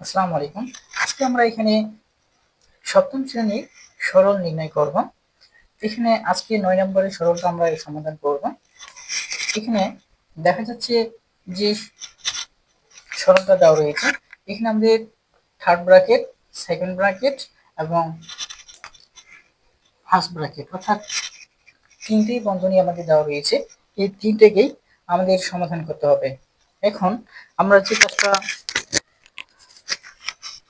আসসালামু আলাইকুম। আজকে আমরা এখানে সপ্তম শ্রেণির সরল নির্ণয় করব। এখানে আজকে নয় নম্বরের সরলটা আমরা সমাধান করব। এখানে দেখা যাচ্ছে যে সরলটা দেওয়া রয়েছে। এখানে আমাদের থার্ড ব্র্যাকেট সেকেন্ড ব্র্যাকেট এবং ফার্স্ট ব্র্যাকেট অর্থাৎ তিনটেই বন্ধনী আমাদের দেওয়া রয়েছে। এই তিনটেকেই আমাদের সমাধান করতে হবে। এখন আমরা যে কাজটা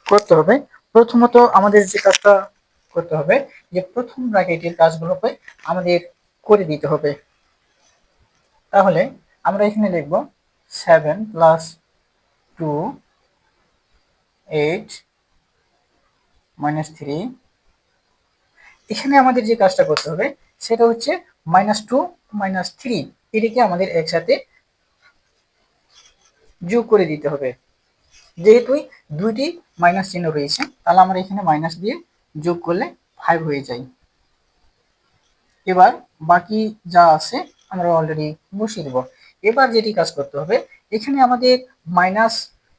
করতে হবে। প্রথমত আমাদের যে কাজটা করতে হবে, যে প্রথম ব্র্যাকেটের কাজগুলোকে আমাদের করে দিতে হবে। তাহলে আমরা এখানে লিখব seven plus two eight minus three এখানে আমাদের যে কাজটা করতে হবে, সেটা হচ্ছে মাইনাস টু মাইনাস থ্রি এটিকে আমাদের একসাথে যোগ করে দিতে হবে। যেহেতু দুইটি মাইনাস চিহ্ন রয়েছে, তাহলে আমরা এখানে মাইনাস দিয়ে যোগ করলে ফাইভ হয়ে যায়। এবার বাকি যা আছে, আমরা অলরেডি বসিয়ে দেব। এবার যেটি কাজ করতে হবে, এখানে আমাদের মাইনাস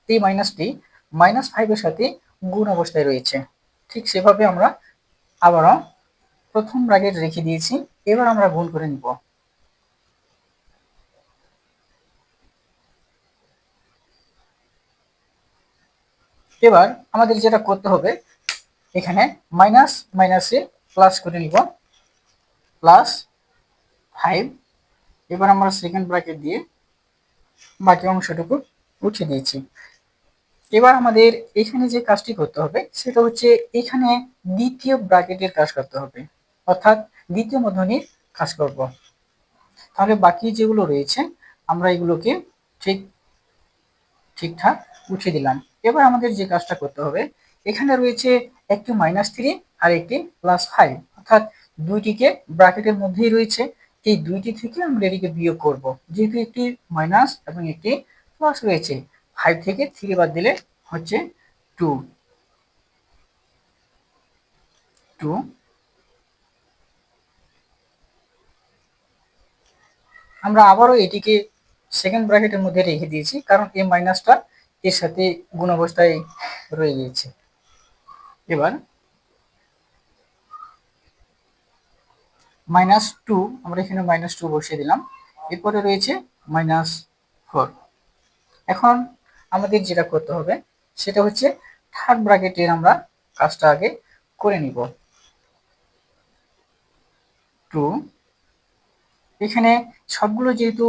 এই মাইনাসটি মাইনাস ফাইভের সাথে গুণ অবস্থায় রয়েছে। ঠিক সেভাবে আমরা আবারও প্রথম ব্র্যাকেট রেখে দিয়েছি, এবার আমরা গুণ করে নিব। এবার আমাদের যেটা করতে হবে, এখানে মাইনাস মাইনাসে প্লাস করে নিব। প্লাস ফাইভ এবার আমরা সেকেন্ড ব্র্যাকেট দিয়ে বাকি অংশটুকু উঠিয়ে দিয়েছি এবার আমাদের এখানে যে কাজটি করতে হবে, সেটা হচ্ছে এখানে দ্বিতীয় ব্র্যাকেটের কাজ করতে হবে। অর্থাৎ দ্বিতীয় মধ্যনীর কাজ করব। তাহলে বাকি যেগুলো রয়েছে, আমরা এগুলোকে ঠিক, ঠিকঠাক উঠিয়ে দিলাম। এবার আমাদের যে কাজটা করতে হবে, এখানে রয়েছে একটি মাইনাস থ্রি আর একটি প্লাস ফাইভ অর্থাৎ দুইটিকে ব্র্যাকেটের মধ্যেই রয়েছে। এই দুইটি থেকে আমরা এটিকে বিয়োগ করব। যেহেতু একটি মাইনাস এবং একটি প্লাস রয়েছে ফাইভ থেকে থ্রি বাদ দিলে হচ্ছে টু টু আমরা আবারও এটিকে সেকেন্ড ব্র্যাকেটের মধ্যে রেখে দিয়েছি, কারণ এই মাইনাসটা এর সাথে গুণ অবস্থায় রয়ে গিয়েছে। এবার মাইনাস টু আমরা এখানে মাইনাস টু বসিয়ে দিলাম। এরপরে রয়েছে মাইনাস ফোর এখন আমাদের যেটা করতে হবে, সেটা হচ্ছে থার্ড ব্র্যাকেটের আমরা কাজটা আগে করে নিব। টু এখানে সবগুলো যেহেতু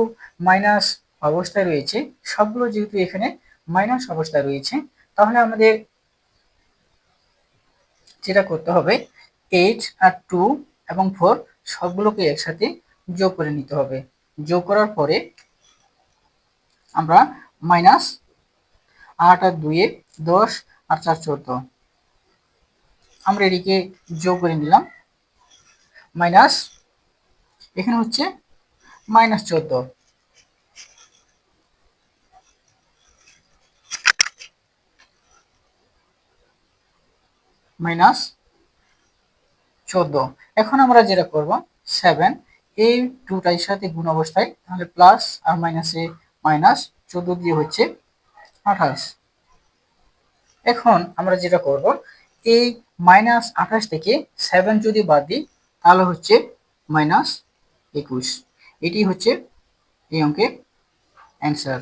মাইনাস অবস্থায় রয়েছে, সবগুলো যেহেতু এখানে মাইনাস অবস্থায় রয়েছে, তাহলে আমাদের যেটা করতে হবে এইট আর টু এবং ফোর সবগুলোকে একসাথে যোগ করে নিতে হবে। যোগ করার পরে আমরা মাইনাস আট আর দুয়ে দশ আর চার চোদ্দ। আমরা এটিকে যোগ করে নিলাম। মাইনাস এখানে হচ্ছে মাইনাস চোদ্দ। মাইনাস চোদ্দ। এখন আমরা যেটা করব, সেভেন এই টুটার সাথে গুণ অবস্থায়, তাহলে প্লাস আর মাইনাসে মাইনাস চোদ্দ দিয়ে হচ্ছে আঠাশ। এখন আমরা যেটা করব এই মাইনাস আঠাশ থেকে সেভেন যদি বাদ দিই, তাহলে হচ্ছে মাইনাস একুশ। এটি হচ্ছে এই অঙ্কের অ্যান্সার